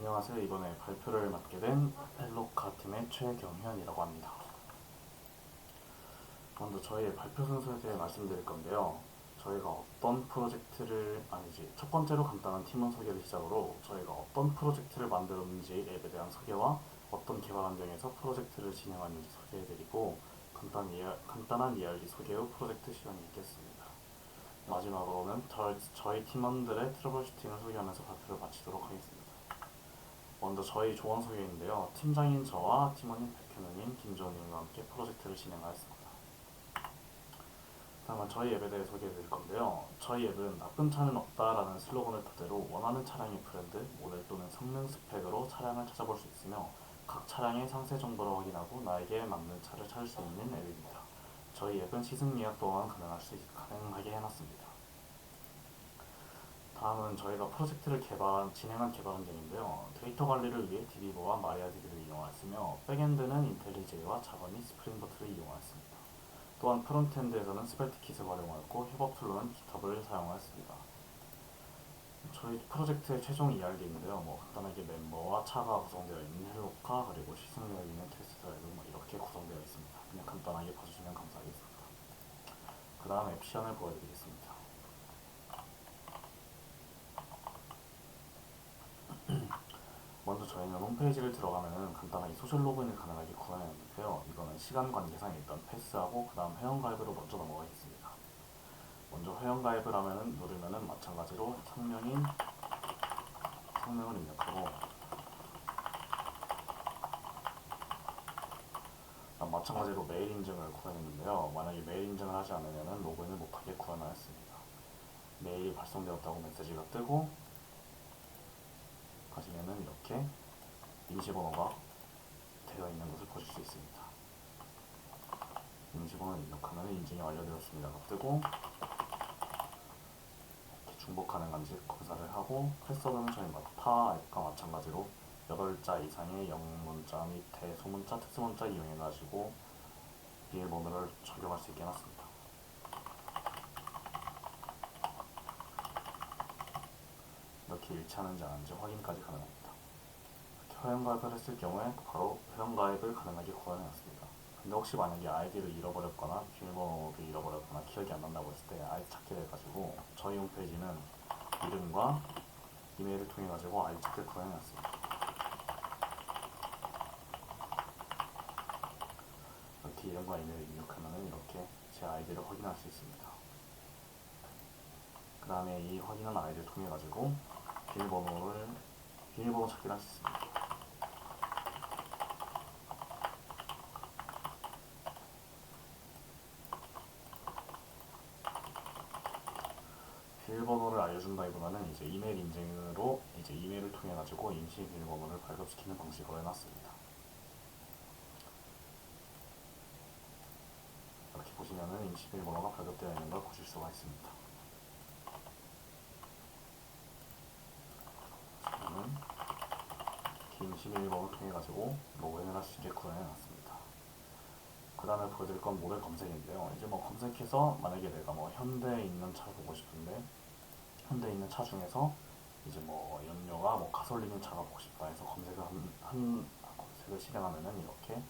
안녕하세요. 이번에 발표를 맡게 된 헬로카 팀의 최경현이라고 합니다. 먼저 저희의 발표 순서에 대해 말씀드릴 건데요. 저희가 어떤 프로젝트를 아니지 첫 번째로 간단한 팀원 소개를 시작으로 저희가 어떤 프로젝트를 만들었는지 앱에 대한 소개와 어떤 개발 환경에서 프로젝트를 진행하는지 소개해드리고 간단 간단한 이야기 소개 후 프로젝트 시간이 있겠습니다. 마지막으로는 저, 저희 팀원들의 트러블 슈팅을 소개하면서 발표를 마치도록 하겠습니다. 먼저 저희 조원 소개인데요. 팀장인 저와 팀원인 백현우님, 김조은님과 함께 프로젝트를 진행하였습니다. 다음은 저희 앱에 대해 소개해드릴 건데요. 저희 앱은 나쁜 차는 없다라는 슬로건을 토대로 원하는 차량의 브랜드, 모델 또는 성능 스펙으로 차량을 찾아볼 수 있으며 각 차량의 상세 정보를 확인하고 나에게 맞는 차를 찾을 수 있는 앱입니다. 저희 앱은 시승 예약 또한 가능할 수 있- 가능하게 해놨습니다. 다음은 저희가 프로젝트를 개발, 진행한 개발 환경인데요. 데이터 관리를 위해 DB버와 마리아DB를 이용하였으며 백엔드는 인텔리제이와 자바 및 스프링보트를 이용하였습니다. 또한 프론트엔드에서는 스펠트킷을 활용하였고 협업 툴로는 GitHub을 사용하였습니다. 저희 프로젝트의 최종 이야기인데요. 뭐 간단하게 멤버와 차가 구성되어 있는 헬로카 그리고 시승 열리는 테스트 앱뭐 이렇게 구성되어 있습니다. 그냥 간단하게 봐주시면 감사하겠습니다. 그 다음 앱 시연을 보여드리겠습니다. 먼저 저희는 홈페이지를 들어가면은 간단하게 소셜 로그인을 가능하게 구현했는데요. 이거는 시간 관계상 일단 패스하고 그 다음 회원가입으로 먼저 넘어가겠습니다. 먼저 회원가입을 하면은 누르면은 마찬가지로 성명인 성명을 입력하고 마찬가지로 메일 인증을 구현했는데요. 만약에 메일 인증을 하지 않으면은 로그인을 못하게 구현하였습니다. 메일이 발송되었다고 메시지가 뜨고 가시면은 이렇게 임시번호가 되어 있는 것을 보실 수 있습니다. 임시번호를 입력하면 인증이 완료되었습니다가 뜨고 이렇게 중복 가능한지 검사를 하고 패스워드는 저희 타 앱과 마찬가지로 8자 이상의 영문자 밑에 소문자, 특수문자 이용해가지고 비밀번호를 적용할 수 있게 해놨습니다. 이렇게 일치하는지 안 하는지 확인까지 가능합니다. 회원가입을 했을 경우에 바로 회원가입을 가능하게 구현해놨습니다. 근데 혹시 만약에 아이디를 잃어버렸거나 비밀번호를 잃어버렸거나 기억이 안 난다고 했을 때 아이디 찾게 돼가지고 저희 홈페이지는 이름과 이메일을 통해 가지고 아이디 찾기를 구현해놨습니다. 이렇게 이름과 이메일을 입력하면 이렇게 제 아이디를 확인할 수 있습니다. 그 다음에 이 확인한 아이디를 통해 가지고 비밀번호를 비밀번호 찾기를 있습니다. 비밀번호를 알려준다기보다는 이제 이메일 인증으로 이제 이메일을 통해 가지고 임시 비밀번호를 발급시키는 방식으로 해놨습니다. 이렇게 보시면은 임시 비밀번호가 발급되어 있는 걸 보실 수가 있습니다. 11법을 통해 가지고 로그인을 할 수 있게 구현해 놨습니다. 그 다음에 보여드릴 건 모델 검색인데요. 이제 뭐 검색해서 만약에 내가 뭐 현대에 있는 차를 보고 싶은데 현대에 있는 차 중에서 이제 뭐 연료가 뭐 가솔린 차가 보고 싶다 해서 검색을 한, 한 검색을 실행하면은 이렇게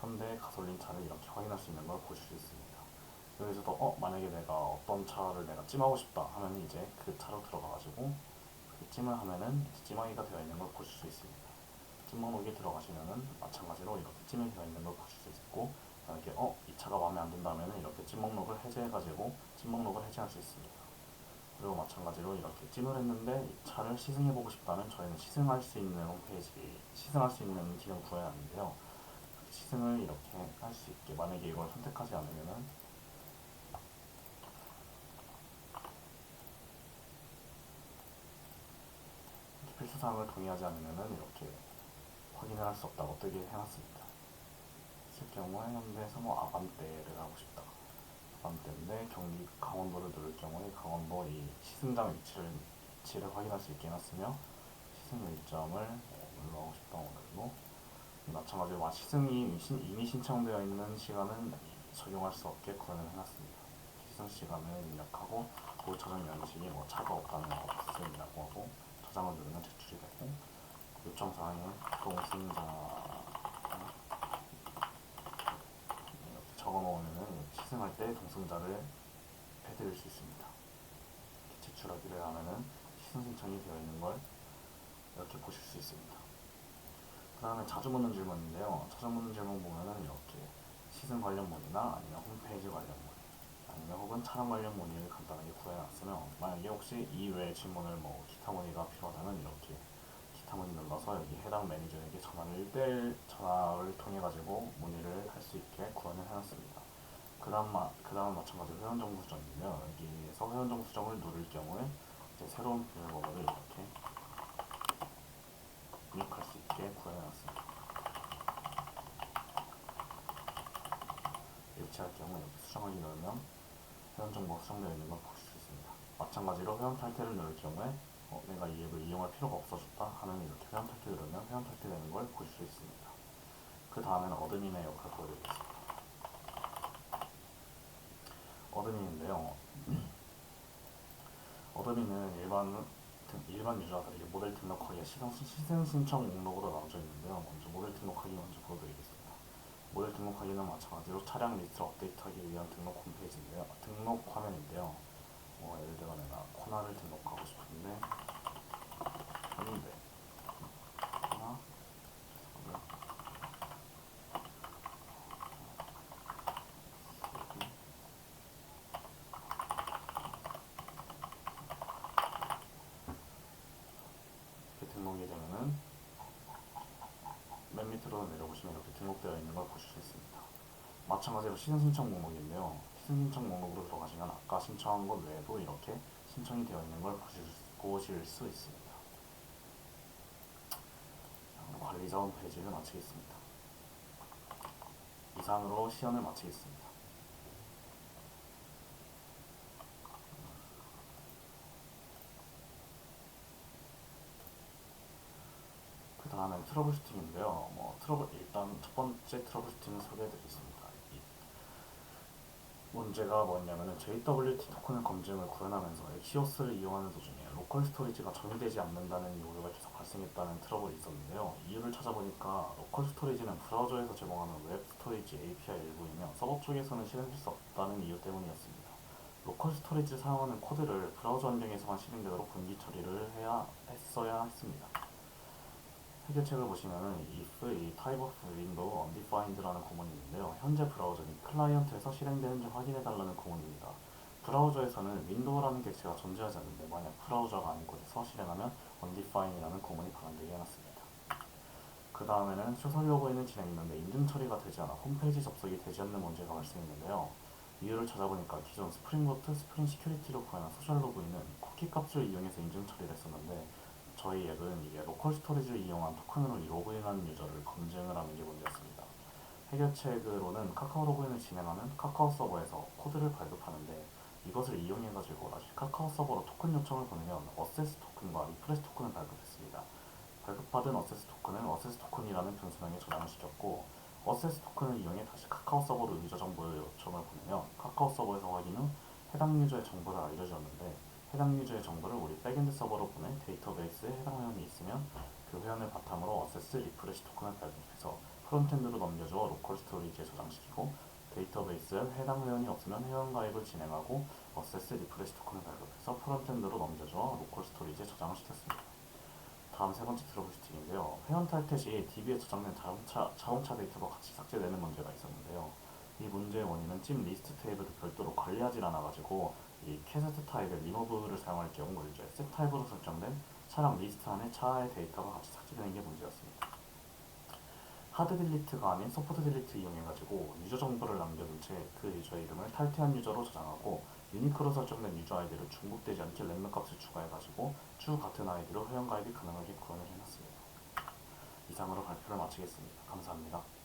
현대 가솔린 차를 이렇게 확인할 수 있는 걸 보실 수 있습니다. 여기서도 어 만약에 내가 어떤 차를 내가 찜하고 싶다 하면 이제 그 차로 들어가가지고 그 찜을 하면은 찜하기가 되어 있는 걸 보실 수 있습니다. 찜 목록에 들어가시면은 마찬가지로 이렇게 되어 있는 걸 보실 수 있고 만약에 어 이 차가 마음에 안 든다면은 이렇게 찜 목록을 해제해가지고 찜 목록을 해제할 수 있습니다. 그리고 마찬가지로 이렇게 찜을 했는데 이 차를 시승해보고 싶다면 저희는 시승할 수 있는 홈페이지 시승할 수 있는 기능 구해놨는데요. 시승을 이렇게 할 수 있게 만약에 이걸 선택하지 않으면은 필수사항을 동의하지 않으면은 이렇게 확인을 할 수 없다고 뜨게 해놨습니다. 있을 경우에 현대에서 뭐 아반떼를 하고 싶다. 아반떼인데 경기 강원도를 누를 경우에 강원도 이 시승장 위치를 위치를 확인할 수 있게 해놨으며 시승 일정을 어, 눌러하고 싶다 오늘로 마찬가지로 마- 시승이 이미 신청되어 있는 시간은 적용할 수 없게 구현을 해놨습니다. 시승 시간을 입력하고 도차장 연식이 뭐 차가 없다면 없음이라고 하고 저장을 누르면 제출이 되고 요청 사항에 동승자 이렇게 적어놓으면 시승할 때 동승자를 해드릴 수 있습니다. 제출하기를 하면은 시승 신청이 되어 있는 걸 이렇게 보실 수 있습니다. 그 다음에 자주 묻는 질문인데요. 자주 묻는 질문 보면은 이렇게 시승 관련 문의나 아니면 홈페이지 관련 문의 아니면 혹은 차량 관련 문의를 간단하게 구해놨으면 만약에 혹시 이 외의 질문을 뭐 기타 문의가 필요하다면 이렇게 문의 눌러서 여기 해당 매니저에게 전화를 1대1 전화를 통해 가지고 문의를 할 수 있게 구현을 해놨습니다. 그 다음 그 다음 마찬가지로 회원정보 수정인데요. 여기에서 회원정보 수정을 누를 경우에 이제 새로운 비밀번호를 이렇게 입력할 수 있게 구현해놨습니다. 일치할 경우 이렇게 수정하기 누르면 회원 정보가 수정되어 있는 걸 보실 수 있습니다. 마찬가지로 회원 탈퇴를 누를 경우에 어, 내가 이 앱을 이용할 필요가 없어졌다 하면 이렇게 회원 탈퇴 누르면 회원 탈퇴되는 걸 보실 수 있습니다. 그 다음에는 어드민의 역할 보여드리겠습니다. 어드민인데요. 어드민은 일반 등- 일반 유저들에게 모델 등록하기에 시승, 시승 신청 목록으로 나눠져 있는데요. 먼저 모델 등록하기 먼저 보여드리겠습니다. 모델 등록하기는 마찬가지로 차량 리스트를 업데이트하기 위한 등록 홈페이지인데요. 등록 화면인데요. 뭐 예를 들어 내가 코나를 등록하고 싶은데 코나 죄송하고요. 이렇게 등록이 되면은 맨 밑으로 내려보시면 이렇게 등록되어 있는 걸 보실 수 있습니다. 마찬가지로 시승 신청 목록인데요. 신청 목록으로 들어가시면 아까 신청한 것 외에도 이렇게 신청이 되어 있는 걸 보실, 수- 있습니다. 관리자 홈페이지를 마치겠습니다. 이상으로 시연을 마치겠습니다. 그 다음엔 트러블 슈팅인데요. 뭐 트러블 일단 첫 번째 트러블 슈팅을 소개해드리겠습니다. 이 문제가 뭐냐면은 JWT 토큰의 검증을 구현하면서 엑시오스를 이용하는 도중에 로컬 스토리지가 정의되지 않는다는 요구가 계속 발생했다는 트러블이 있었는데요. 이유를 찾아보니까 로컬 스토리지는 브라우저에서 제공하는 웹 스토리지 API 일부이며 서버 쪽에서는 실행될 수 없다는 이유 때문이었습니다. 로컬 스토리지를 사용하는 코드를 브라우저 환경에서만 실행되도록 분기 처리를 해야 했어야 했습니다. 해결책을 보시면은 if 이 type of window undefined라는 구문이 있는데요. 현재 브라우저는 클라이언트에서 실행되는지 확인해달라는 구문입니다. 브라우저에서는 윈도우라는 객체가 존재하지 않는데 만약 브라우저가 아닌 곳에서 실행하면 undefined라는 구문이 발현되게 해놨습니다. 그 다음에는 소설 로그인은 진행했는데 인증 처리가 되지 않아 홈페이지 접속이 되지 않는 문제가 발생했는데요. 이유를 찾아보니까 기존 스프링보트, 스프링 시큐리티로 구현한 소셜 로그인은 쿠키 값을 이용해서 인증 처리를 했었는데 저희 앱은 이게 로컬 스토리지를 이용한 토큰으로 로그인하는 유저를 검증을 하는 게 문제였습니다. 해결책으로는 카카오 로그인을 진행하면 카카오 서버에서 코드를 발급하는데 이것을 이용해가지고 다시 카카오 서버로 토큰 요청을 보내면 어세스 토큰과 리프레시 토큰을 발급했습니다. 발급받은 어세스 토큰은 어세스 토큰이라는 변수명에 저장을 시켰고 어세스 토큰을 이용해 다시 카카오 서버로 유저 정보 요청을 보내면 카카오 서버에서 확인 후 해당 유저의 정보를 알려주었는데 해당 유저의 정보를 우리 백엔드 서버로 보내 데이터베이스에 해당 회원이 있으면 그 회원을 바탕으로 어세스 리프레시 토큰을 발급해서 프론트엔드로 넘겨주어 로컬 스토리지에 저장시키고 데이터베이스에 해당 회원이 없으면 회원 가입을 진행하고 어세스 리프레시 토큰을 발급해서 프론트엔드로 넘겨주어 로컬 스토리지에 저장을 시켰습니다. 다음 세 번째 트러블슈팅인데요. 회원 탈퇴 시 DB에 저장된 자동차, 자동차 데이터가 같이 삭제되는 문제가 있었는데요. 이 문제의 원인은 찜 리스트 테이블을 별도로 관리하지 않아가지고 이 캐세트 타입의 리모브를 사용할 경우 이제 셋 타입으로 설정된 차량 리스트 안에 차의 데이터가 같이 삭제되는 게 문제였습니다. 하드 딜리트가 아닌 소프트 딜리트 이용해가지고 유저 정보를 남겨둔 채 그 유저의 이름을 탈퇴한 유저로 저장하고 유니크로 설정된 유저 아이디를 중복되지 않게 랜덤 값을 추가해가지고 쭉 같은 아이디로 회원 가입이 가능하게 구현을 해놨습니다. 이상으로 발표를 마치겠습니다. 감사합니다.